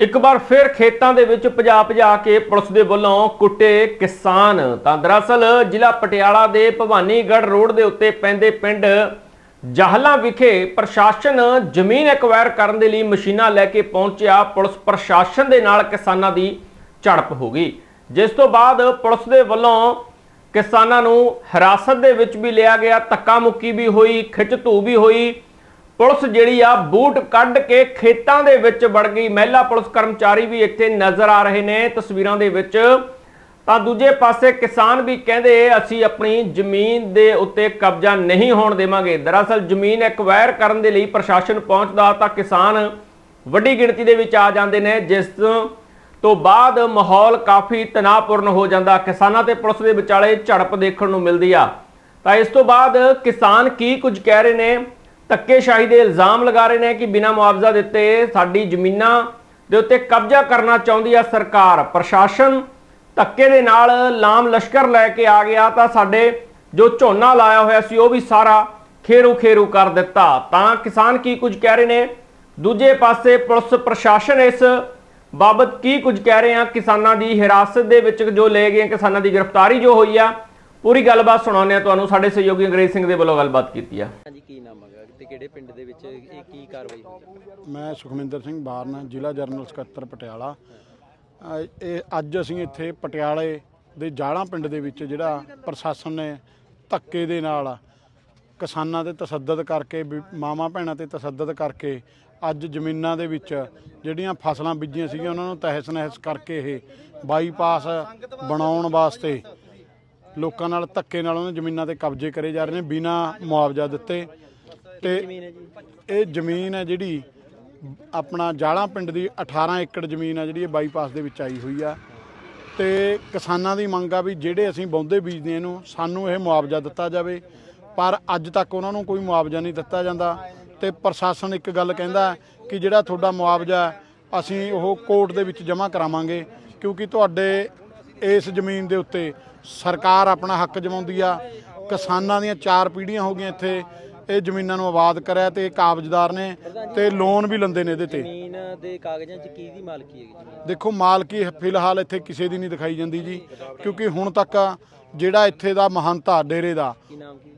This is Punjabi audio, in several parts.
ਇੱਕ ਵਾਰ ਫਿਰ ਖੇਤਾਂ ਦੇ ਵਿੱਚ ਭਜਾ ਭਜਾ ਕੇ ਪੁਲਿਸ ਦੇ ਵੱਲੋਂ ਕੁੱਟੇ ਕਿਸਾਨ। ਤਾਂ ਦਰਅਸਲ ਜ਼ਿਲ੍ਹਾ ਪਟਿਆਲਾ ਦੇ ਭਵਾਨੀਗੜ੍ਹ ਰੋਡ ਦੇ ਉੱਤੇ ਪੈਂਦੇ ਪਿੰਡ ਜਾਹਲਾਂ ਵਿਖੇ ਪ੍ਰਸ਼ਾਸਨ ਜ਼ਮੀਨ ਐਕਵਾਇਰ ਕਰਨ ਦੇ ਲਈ ਮਸ਼ੀਨਾਂ ਲੈ ਕੇ ਪਹੁੰਚਿਆ। ਪੁਲਿਸ ਪ੍ਰਸ਼ਾਸਨ ਦੇ ਨਾਲ ਕਿਸਾਨਾਂ ਦੀ ਝੜਪ ਹੋ ਗਈ। ਜਿਸ ਤੋਂ ਬਾਅਦ ਪੁਲਿਸ ਦੇ ਵੱਲੋਂ ਕਿਸਾਨਾਂ ਨੂੰ ਹਿਰਾਸਤ ਦੇ ਵਿੱਚ ਵੀ ਲਿਆ ਗਿਆ। ਧੱਕਾ ਮੁੱਕੀ ਵੀ ਹੋਈ ਖਿੱਚ ਧੂ ਵੀ ਹੋਈ। ਪੁਲਿਸ ਜਿਹੜੀ ਆ ਬੂਟ ਕੱਢ ਕੇ ਖੇਤਾਂ ਦੇ ਵਿੱਚ ਵੜ ਗਈ। ਮਹਿਲਾ ਪੁਲਿਸ ਕਰਮਚਾਰੀ ਵੀ ਇੱਥੇ ਨਜ਼ਰ ਆ ਰਹੇ ਨੇ ਤਸਵੀਰਾਂ ਦੇ ਵਿੱਚ। ਤਾਂ ਦੂਜੇ ਪਾਸੇ ਕਿਸਾਨ ਵੀ ਕਹਿੰਦੇ, ਅਸੀਂ ਆਪਣੀ ਜ਼ਮੀਨ ਦੇ ਉੱਤੇ ਕਬਜ਼ਾ ਨਹੀਂ ਹੋਣ ਦੇਵਾਂਗੇ। ਦਰਅਸਲ ਜ਼ਮੀਨ ਐਕਵਾਇਰ ਕਰਨ ਦੇ ਲਈ ਪ੍ਰਸ਼ਾਸਨ ਪਹੁੰਚਦਾ, ਤਾਂ ਕਿਸਾਨ ਵੱਡੀ ਗਿਣਤੀ ਦੇ ਵਿੱਚ ਆ ਜਾਂਦੇ ਨੇ, ਜਿਸ ਤੋਂ ਬਾਅਦ ਮਾਹੌਲ ਕਾਫੀ ਤਣਾਅਪੂਰਨ ਹੋ ਜਾਂਦਾ। ਕਿਸਾਨਾਂ ਤੇ ਪੁਲਿਸ ਦੇ ਵਿਚਾਲੇ ਝੜਪ ਦੇਖਣ ਨੂੰ ਮਿਲਦੀ ਆ। ਤਾਂ ਇਸ ਤੋਂ ਬਾਅਦ ਕਿਸਾਨ ਕੀ ਕੁਝ ਕਹਿ ਰਹੇ ਨੇ ਧੱਕੇਸ਼ਾਹੀ ਦੇ ਇਲਜ਼ਾਮ ਲਗਾ ਰਹੇ ਨੇ ਕਿ ਬਿਨਾਂ ਮੁਆਵਜ਼ਾ ਦਿੱਤੇ ਸਾਡੀ ਜ਼ਮੀਨਾਂ ਦੇ ਉੱਤੇ ਕਬਜ਼ਾ ਕਰਨਾ ਚਾਹੁੰਦੀ ਆ ਸਰਕਾਰ। ਪ੍ਰਸ਼ਾਸਨ ਧੱਕੇ ਦੇ ਨਾਲ ਲਾਮ ਲਸ਼ਕਰ ਲੈ ਕੇ ਆ ਗਿਆ ਤਾਂ ਸਾਡੇ ਜੋ ਝੋਨਾ ਲਾਇਆ ਹੋਇਆ ਸੀ ਉਹ ਵੀ ਸਾਰਾ ਖੇਰੂ ਖੇਰੂ ਕਰ ਦਿੱਤਾ। ਤਾਂ ਕਿਸਾਨ ਕੀ ਕੁਝ ਕਹਿ ਰਹੇ ਨੇ? ਦੂਜੇ ਪਾਸੇ ਪੁਲਿਸ ਪ੍ਰਸ਼ਾਸਨ ਇਸ ਬਾਬਤ ਕੀ ਕੁਝ ਕਹਿ ਰਹੇ ਆ? ਕਿਸਾਨਾਂ ਦੀ ਹਿਰਾਸਤ ਦੇ ਵਿੱਚ ਜੋ ਲੈ ਗਏ ਕਿਸਾਨਾਂ ਦੀ ਗ੍ਰਿਫਤਾਰੀ ਜੋ ਹੋਈ ਆ, ਪੂਰੀ ਗੱਲਬਾਤ ਸੁਣਾਉਂਦੇ ਆ। ਤੁਹਾਨੂੰ ਸਾਡੇ ਸਹਿਯੋਗੀ ਅੰਗਰੇਜ਼ ਸਿੰਘ ਦੇ ਵੱਲੋਂ ਗੱਲਬਾਤ ਕੀਤੀ ਆ। ਹਾਂਜੀ, ਕੀ ਨਾਮ ਹੈਗਾ? ਤੇ ਕਿਹੜੇ ਪਿੰਡ ਦੇ ਵਿੱਚ ਇਹ ਕੀ ਕਾਰਵਾਈ ਹੋਈ ਮੈਂ ਸੁਖਮਿੰਦਰ ਸਿੰਘ ਬਾਰਨ ਜ਼ਿਲ੍ਹਾ ਜਰਨਲ ਸਕੱਤਰ ਪਟਿਆਲਾ। ਅ, ਇਹ ਅੱਜ ਅਸੀਂ ਇੱਥੇ ਪਟਿਆਲੇ ਦੇ ਜਾਲਾਂ ਪਿੰਡ ਦੇ ਵਿੱਚ ਜਿਹੜਾ ਪ੍ਰਸ਼ਾਸਨ ਨੇ ਧੱਕੇ ਦੇ ਨਾਲ ਕਿਸਾਨਾਂ ਤੇ ਤਸੱਦਦ ਕਰਕੇ ਵੀ ਮਾਵਾਂ ਭੈਣਾਂ ਤੇ ਤਸੱਦਦ ਕਰਕੇ ਅੱਜ ਜ਼ਮੀਨਾਂ ਦੇ ਵਿੱਚ ਜਿਹੜੀਆਂ ਫਸਲਾਂ ਬੀਜੀਆਂ ਸੀਗੀਆਂ ਉਹਨਾਂ ਨੂੰ ਤਹਿਸ ਨਹਿਸ ਕਰਕੇ ਇਹ ਬਾਈਪਾਸ ਬਣਾਉਣ ਵਾਸਤੇ ਲੋਕਾਂ ਨਾਲ ਧੱਕੇ ਨਾਲ ਉਹਨਾਂ ਜ਼ਮੀਨਾਂ ਤੇ ਕਬਜ਼ੇ ਕਰੇ ਜਾ ਰਹੇ ਨੇ ਬਿਨਾਂ ਮੁਆਵਜ਼ਾ ਦਿੱਤੇ। ਤੇ ਇਹ ਜ਼ਮੀਨ ਹੈ ਜਿਹੜੀ ਆਪਣਾ ਜਾਲਾ ਪਿੰਡ ਦੀ 18 ਏਕੜ ਜ਼ਮੀਨ ਆ ਜਿਹੜੀ ਇਹ ਬਾਈਪਾਸ ਦੇ ਵਿੱਚ ਆਈ ਹੋਈ ਆ। ਤੇ ਕਿਸਾਨਾਂ ਦੀ ਮੰਗ ਆ ਵੀ ਜਿਹੜੇ ਅਸੀਂ ਬੌਂਦੇ ਬੀਜਦੇ ਇਹਨੂੰ, ਸਾਨੂੰ ਇਹ ਮੁਆਵਜ਼ਾ ਦਿੱਤਾ ਜਾਵੇ। ਪਰ ਅੱਜ ਤੱਕ ਉਹਨਾਂ ਨੂੰ ਕੋਈ ਮੁਆਵਜ਼ਾ ਨਹੀਂ ਦਿੱਤਾ ਜਾਂਦਾ ਤੇ ਪ੍ਰਸ਼ਾਸਨ ਇੱਕ ਗੱਲ ਕਹਿੰਦਾ ਕਿ ਜਿਹੜਾ ਤੁਹਾਡਾ ਮੁਆਵਜ਼ਾ ਅਸੀਂ ਉਹ ਕੋਰਟ ਦੇ ਵਿੱਚ ਜਮ੍ਹਾਂ ਕਰਾਵਾਂਗੇ। ਕਿਉਂਕਿ ਤੁਹਾਡੇ ਇਸ ਜ਼ਮੀਨ ਦੇ ਉੱਤੇ ਸਰਕਾਰ ਆਪਣਾ ਹੱਕ ਜਮਾਉਂਦੀ ਆ। ਕਿਸਾਨਾਂ ਦੀਆਂ ਚਾਰ ਪੀੜ੍ਹੀਆਂ ਹੋ ਗਈਆਂ ਇੱਥੇ। ਇਹ ਜ਼ਮੀਨਾਂ ਨੂੰ ਆਬਾਦ ਕਰਿਆ ਤੇ ਇਹ ਕਾਬਜ਼ਦਾਰ ਨੇ ਤੇ ਲੋਨ ਵੀ ਲੰਦੇ ਨੇ ਇਹਦੇ ਤੇ। ਜ਼ਮੀਨ ਦੇ ਕਾਗਜ਼ਾਂ 'ਚ ਕੀ ਦੀ ਮਾਲਕੀ ਹੈਗੀ ਜ਼ਮੀਨ? ਦੇਖੋ ਮਾਲਕੀ ਫਿਲਹਾਲ ਇੱਥੇ ਕਿਸੇ ਦੀ ਨਹੀਂ ਦਿਖਾਈ ਜਾਂਦੀ ਜੀ ਕਿਉਂਕਿ ਹੁਣ ਤੱਕ ਜਿਹੜਾ ਇੱਥੇ ਦਾ ਮਹੰਤਾ ਡੇਰੇ ਦਾ ਕੀ ਨਾਮ ਕੀ?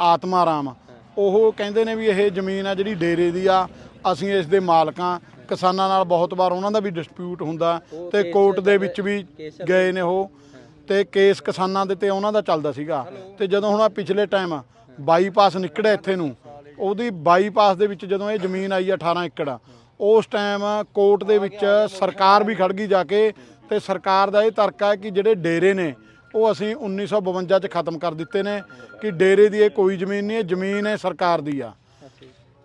ਆਤਮਾ ਰਾਮ ਉਹ ਕਹਿੰਦੇ ਨੇ ਵੀ ਇਹ ਜ਼ਮੀਨ ਆ ਜਿਹੜੀ ਡੇਰੇ ਦੀ ਆ ਅਸੀਂ ਇਸ ਦੇ ਮਾਲਕਾਂ ਕਿਸਾਨਾਂ ਨਾਲ ਬਹੁਤ ਵਾਰ ਉਹਨਾਂ ਦਾ ਵੀ ਡਿਸਪਿਊਟ ਹੁੰਦਾ ਤੇ ਕੋਰਟ ਦੇ ਵਿੱਚ ਵੀ ਗਏ ਨੇ ਉਹ ਤੇ ਕੇਸ ਕਿਸਾਨਾਂ ਦੇ ਤੇ ਉਹਨਾਂ ਦਾ ਚੱਲਦਾ ਸੀਗਾ। ਤੇ ਜਦੋਂ ਹੁਣ ਆਹ ਪਿਛਲੇ ਟਾਈਮ ਬਾਈਪਾਸ ਨਿਕੜਿਆ ਇੱਥੇ ਨੂੰ ਉਹਦੀ ਬਾਈਪਾਸ ਦੇ ਵਿੱਚ ਜਦੋਂ ਇਹ ਜ਼ਮੀਨ ਆਈ ਆ 18 ਏਕੜ ਉਸ ਟਾਈਮ ਕੋਰਟ ਦੇ ਵਿੱਚ ਸਰਕਾਰ ਵੀ ਖੜ ਗਈ ਜਾ ਕੇ ਤੇ ਸਰਕਾਰ ਦਾ ਇਹ ਤਰਕ ਹੈ ਕਿ ਜਿਹੜੇ ਡੇਰੇ ਨੇ ਉਹ ਅਸੀਂ 1952 ਚ ਖਤਮ ਕਰ ਦਿੱਤੇ ਨੇ ਕਿ ਡੇਰੇ ਦੀ ਇਹ ਕੋਈ ਜ਼ਮੀਨ ਨਹੀਂ ਹੈ ਜ਼ਮੀਨ ਹੈ ਸਰਕਾਰ ਦੀ ਆ।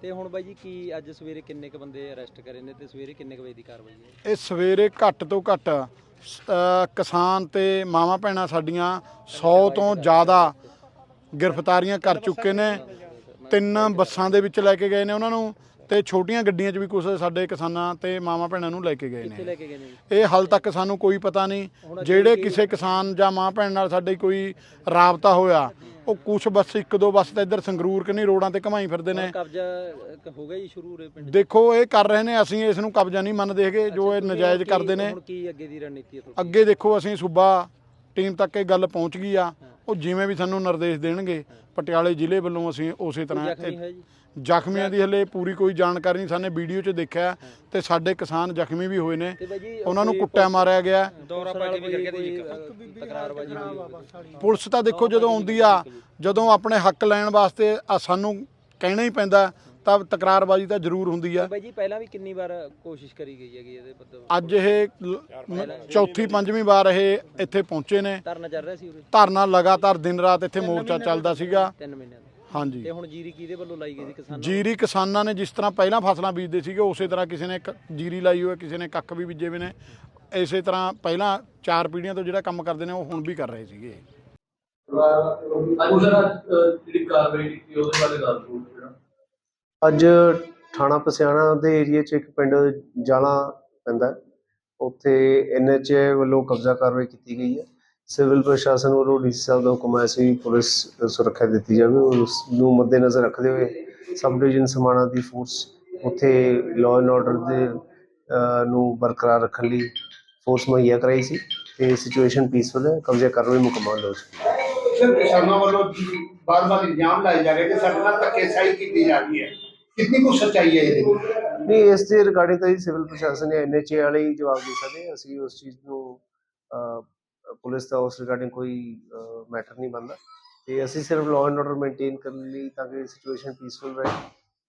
ਤੇ ਹੁਣ ਬਾਈ ਜੀ ਕੀ ਅੱਜ ਸਵੇਰੇ ਕਿੰਨੇ ਕ ਬੰਦੇ ਅਰੈਸਟ ਕਰੇ ਨੇ ਤੇ ਸਵੇਰੇ ਕਿੰਨੇ ਕ ਵਜੇ ਦੀ ਕਾਰਵਾਈ ਹੈ ਇਹ ਸਵੇਰੇ ਘੱਟ ਤੋਂ ਘੱਟ ਕਿਸਾਨ ਤੇ ਮਾਵਾਂ ਭੈਣਾਂ ਸਾਡੀਆਂ 100 ਤੋਂ ਜ਼ਿਆਦਾ ਗ੍ਰਿਫਤਾਰੀਆਂ ਕਰ ਚੁੱਕੇ ਨੇ। ਤਿੰਨ ਬੱਸਾਂ ਦੇ ਵਿੱਚ ਲੈ ਕੇ ਗਏ ਨੇ ਉਹਨਾਂ ਨੂੰ ਤੇ ਛੋਟੀਆਂ ਗੱਡੀਆਂ 'ਚ ਵੀ ਕੁਝ ਸਾਡੇ ਕਿਸਾਨਾਂ ਤੇ ਮਾਵਾਂ ਭੈਣਾਂ ਨੂੰ ਲੈ ਕੇ ਗਏ ਨੇ। ਇਹ ਹਾਲ ਤੱਕ ਸਾਨੂੰ ਕੋਈ ਪਤਾ ਨਹੀਂ। ਜਿਹੜੇ ਕਿਸੇ ਕਿਸਾਨ ਜਾਂ ਮਾਂ ਭੈਣ ਨਾਲ ਸਾਡੇ ਕੋਈ ਰਾਬਤਾ ਹੋਇਆ ਉਹ ਕੁਝ ਬੱਸ ਇੱਕ ਦੋ ਬੱਸ ਤਾਂ ਇੱਧਰ ਸੰਗਰੂਰ ਕਨੀ ਰੋਡਾਂ ਤੇ ਘਮਾਈ ਫਿਰਦੇ ਨੇ। ਕਬਜ਼ਾ ਹੋ ਗਿਆ ਜੀ ਸ਼ੁਰੂ ਉਰੇ ਪਿੰਡ? ਦੇਖੋ ਇਹ ਕਰ ਰਹੇ ਨੇ ਅਸੀਂ ਇਸ ਨੂੰ ਕਬਜ਼ਾ ਨਹੀਂ ਮੰਨਦੇ ਹੈਗੇ ਜੋ ਇਹ ਨਜਾਇਜ਼ ਕਰਦੇ ਨੇ। ਹੁਣ ਕੀ ਅੱਗੇ ਦੀ ਰਣਨੀਤੀ ਹੈ ਤੁਹਾਡੀ? ਅੱਗੇ ਦੇਖੋ ਅਸੀਂ ਸੂਬਾ ਟੀਮ ਤੱਕ ਇਹ ਗੱਲ ਪਹੁੰਚ ਗਈ ਆ। ਉਹ ਜਿਵੇਂ ਵੀ ਸਾਨੂੰ ਨਿਰਦੇਸ਼ ਦੇਣਗੇ ਪਟਿਆਲੇ ਜ਼ਿਲ੍ਹੇ ਵੱਲੋਂ ਅਸੀਂ ਉਸੇ ਤਰ੍ਹਾਂ ਜ਼ਖਮੀਆਂ ਦੀ ਹਲੇ ਪੂਰੀ ਕੋਈ ਜਾਣਕਾਰੀ ਨਹੀਂ ਸਾਨੇ ਵੀਡੀਓ 'ਚ ਦੇਖਿਆ ਤੇ ਸਾਡੇ ਕਿਸਾਨ ਜ਼ਖਮੀ ਵੀ ਹੋਏ ਨੇ। ਉਹਨਾਂ ਨੂੰ ਕੁੱਟਿਆ ਮਾਰਿਆ ਗਿਆ। ਦੌਰਾ ਪਾ ਕੇ ਵੀ ਕਰਕੇ ਤਕਰਾਰਬਾਜੀ ਹੋਈ ਪੁਲਿਸ ਤਾਂ ਦੇਖੋ ਜਦੋਂ ਆਉਂਦੀ ਆ ਜਦੋਂ ਆਪਣੇ ਹੱਕ ਲੈਣ ਵਾਸਤੇ ਆ ਸਾਨੂੰ ਕਹਿਣਾ ਹੀ ਪੈਂਦਾ ਤਾਂ ਤਕਰਾਰਬਾਜ਼ੀ ਤਾਂ ਜ਼ਰੂਰ ਹੁੰਦੀ ਆ। ਬਾਈ ਜੀ ਪਹਿਲਾਂ ਵੀ ਕਿੰਨੀ ਵਾਰ ਕੋਸ਼ਿਸ਼ ਕਰੀ ਗਈ ਹੈਗੀ ਇਹਦੇ ਮਤਲਬ? ਅੱਜ ਇਹ ਲ- ਚੌਥੀ ਪੰਜਵੀਂ ਵਾਰ ਇਹ ਇੱਥੇ ਪਹੁੰਚੇ ਨੇ। ਧਰਨਾ ਚੱਲ ਰਿਹਾ ਸੀ ਉਰੇ? ਧਰਨਾ ਲਗਾਤਾਰ ਦਿਨ ਰਾਤ ਇੱਥੇ ਮੋਰਚਾ ਚੱਲਦਾ ਸੀਗਾ। 3 ਮਹੀਨਿਆਂ ਦਾ ਹਾਂਜੀ। ਤੇ ਹੁਣ ਜੀਰੀ ਕਿਹਦੇ ਵੱਲੋਂ ਲਾਈ ਗਈ ਸੀ ਕਿਸਾਨ ਜੀਰੀ ਕਿਸਾਨਾਂ ਨੇ ਜਿਸ ਤਰ੍ਹਾਂ ਪਹਿਲਾਂ ਫਸਲਾਂ ਬੀਜਦੇ ਸੀਗੇ ਉਸੇ ਤਰ੍ਹਾਂ ਕਿਸੇ ਨੇ ਕ- ਜੀਰੀ ਲਾਈ ਹੋਈ ਹੈ ਕਿਸੇ ਨੇ ਕੱਖ ਵੀ ਬੀਜੇ ਹੋਏ ਨੇ। ਇਸੇ ਤਰ੍ਹਾਂ ਪਹਿਲਾਂ ਚਾਰ ਪੀੜ੍ਹੀਆਂ ਤੋਂ ਜਿਹੜਾ ਕੰਮ ਕਰਦੇ ਨੇ ਉਹ ਹੁਣ ਵੀ ਕਰ ਰਹੇ ਸੀਗੇ। ਅੱਜ ਸਰ ਜਿਹੜੀ ਕਾਰਵਾਈ ਕੀਤੀ ਉਹਦੇ ਬਾਰੇ ਦੱਸ ਦਿਓ ਜਿਹੜਾ। ਅੱਜ ਥਾਣਾ ਪਸਿਆਣਾ ਦੇ ਏਰੀਆ 'ਚ ਇੱਕ ਪਿੰਡ ਜਾਲਾ ਪੈਂਦਾ ਹੈ। ਉੱਥੇ ਐਨਐਚਏ ਵੱਲੋਂ ਕਬਜ਼ਾ ਕਾਰਵਾਈ ਕੀਤੀ ਗਈ ਹੈ। ਸਿਵਲ ਪ੍ਰਸ਼ਾਸਨ ਵੱਲੋਂ ਡੀਸੀ ਸਾਹਿਬ ਦਾ ਹੁਕਮ ਆਇਆ ਸੀ ਪੁਲਿਸ ਸੁਰੱਖਿਆ ਦਿੱਤੀ ਜਾਵੇ ਉਸ ਨੂੰ ਮੱਦੇਨਜ਼ਰ ਰੱਖਦੇ ਹੋਏ ਸਬ ਡਿਵੀਜ਼ਨ ਸਮਾਣਾ ਦੀ ਫੋਰਸ ਉੱਥੇ ਲਾਅ ਐਂਡ ਆਰਡਰ ਦੇ ਨੂੰ ਬਰਕਰਾਰ ਰੱਖਣ ਲਈ ਫੋਰਸ ਮੁਹੱਈਆ ਕਰਾਈ ਸੀ ਤੇ ਸਿਚੁਏਸ਼ਨ ਪੀਸਫੁਲ ਹੈ। ਕਬਜ਼ਾ ਕਾਰਵਾਈ ਮੁਕੰਮਲ ਹੋ ਚੁੱਕੀ ਹੈ। ਕਿਸਾਨਾਂ ਵੱਲੋਂ ਬਾਰ-ਬਾਰ ਇਲਜ਼ਾਮ ਲਾਏ ਜਾ ਰਹੇ ਕਿ ਸਾਡੇ ਨਾਲ ਧੱਕੇਸ਼ਾਹੀ ਕੀਤੀ ਜਾ ਰਹੀ ਹੈ। ਕਿੰਨੀ ਕੁ ਸੱਚਾਈ ਹੈ ਇਹਦੇ ਵਿੱਚ? ਨਹੀਂ ਇਸ ਦੇ ਰਿਗਾਰਡਿੰਗ ਤਾਂ ਜੀ ਸਿਵਲ ਪ੍ਰਸ਼ਾਸਨ ਨੇ ਐਨਐਚਏ ਵਾਲੇ ਹੀ ਜਵਾਬ ਦੇ ਸਕਦੇ ਅਸੀਂ ਉਸ ਚੀਜ਼ ਨੂੰ ਅਹ, ਪੁਲਿਸ ਦਾ ਉਸ ਰਿਗਾਰਡਿੰਗ ਕੋਈ ਮੈਟਰ ਨਹੀਂ ਬਣਦਾ। ਤੇ ਅਸੀਂ ਸਿਰਫ ਲਾਅ ਐਂਡ ਆਰਡਰ ਮੇਨਟੇਨ ਕਰਨ ਲਈ ਤਾਂ ਕਿ ਸਿਚੁਏਸ਼ਨ ਪੀਸਫੁਲ ਰਹੇ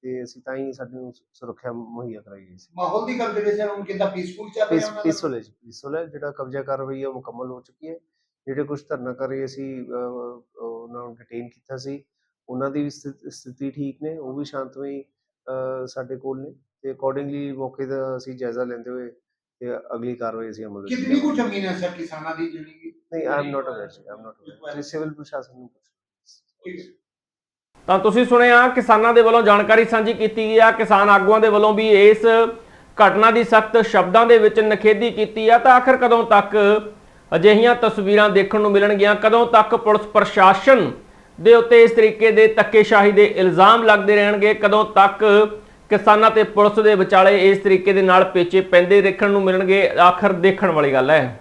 ਤੇ ਅਸੀਂ ਤਾਂ ਹੀ ਸਾਨੂੰ ਸੁਰੱਖਿਆ ਮੁਹੱਈਆ ਕਰਾਈ ਗਈ ਸੀ। ਮਾਹੌਲ ਦੀ ਗੱਲ ਕਰੀਏ ਸਰ ਹੁਣ ਕਿੰਦਾ ਪੀਸਫੁਲ ਚੱਲ ਰਿਹਾ ਉਹਨਾਂ ਦਾ? ਪੀਸਫੁਲ ਹੈ ਜੀ ਪੀਸਫੁਲ ਹੈ। ਜਿਹੜਾ ਕਬਜ਼ਾ ਕਾਰਵਾਈ ਹੈ ਉਹ ਮੁਕੰਮਲ ਹੋ ਚੁੱਕੀ ਹੈ। ਜਿਹੜੇ ਕੁਝ ਧਰਨਾਕਾਰੀ ਅਸੀਂ ਅਹ, ਉਹਨਾਂ ਨੂੰ ਡਿਟੇਨ ਕੀਤਾ ਸੀ। ਉਹਨਾਂ ਦੀ ਵੀ ਸਥਿ- ਸਥਿਤੀ ਠੀਕ ਨੇ ਉਹ ਵੀ ਸ਼ਾਂਤਮਈ ਅਹ, ਸਾਡੇ ਕੋਲ ਨੇ ਤੇ ਅਕੋਰਡਿੰਗਲੀ ਮੌਕੇ ਦਾ ਅਸੀਂ ਜਾਇਜ਼ਾ ਲੈਂਦੇ ਹੋਏ ਤੇ ਅਗਲੀ ਕਾਰਵਾਈ ਅਸੀਂ ਅਮਲ ਵਿੱਚ ਕਿੰਨੀ ਕੁ ਜ਼ਮੀਨ ਹੈ ਸਰ ਕਿਸਾਨਾਂ ਦੀ ਜਿਹੜੀ ਨਹੀਂ I am not aware I am not aware ਤੁਸੀਂ ਸਿਵਲ ਪ੍ਰਸ਼ਾਸਨ ਨੂੰ ਪੁੱਛੋ ਠੀਕ ਹੈ। ਤਾਂ ਤੁਸੀਂ ਸੁਣਿਆ ਕਿਸਾਨਾਂ ਦੇ ਵੱਲੋਂ ਜਾਣਕਾਰੀ ਸਾਂਝੀ ਕੀਤੀ ਗਈ ਆ। ਕਿਸਾਨ ਆਗੂਆਂ ਦੇ ਵੱਲੋਂ ਵੀ ਇਸ ਘਟਨਾ ਦੀ ਸਖਤ ਸ਼ਬਦਾਂ ਦੇ ਵਿੱਚ ਨਖੇਦੀ ਕੀਤੀ ਆ। ਤਾਂ ਆਖਰ ਕਦੋਂ ਤੱਕ ਅਜਿਹੀਆਂ ਤਸਵੀਰਾਂ ਦੇਖਣ ਨੂੰ ਮਿਲਣਗੀਆਂ? ਕਦੋਂ ਤੱਕ ਪੁਲਿਸ ਪ੍ਰਸ਼ਾਸਨ ਦੇ ਉੱਤੇ ਇਸ ਤਰੀਕੇ ਦੇ ਧੱਕੇਸ਼ਾਹੀ ਦੇ ਇਲਜ਼ਾਮ ਲੱਗਦੇ ਰਹਿਣਗੇ। ਕਦੋਂ ਤੱਕ ਕਿਸਾਨਾਂ ਤੇ ਪੁਲਿਸ ਦੇ ਵਿਚਾਲੇ ਇਸ ਤਰੀਕੇ ਦੇ ਨਾਲ ਪੇਚੇ ਪੈਂਦੇ ਦੇਖਣ ਨੂੰ ਮਿਲਣਗੇ, ਆਖਰ ਦੇਖਣ ਵਾਲੀ ਗੱਲ ਹੈ।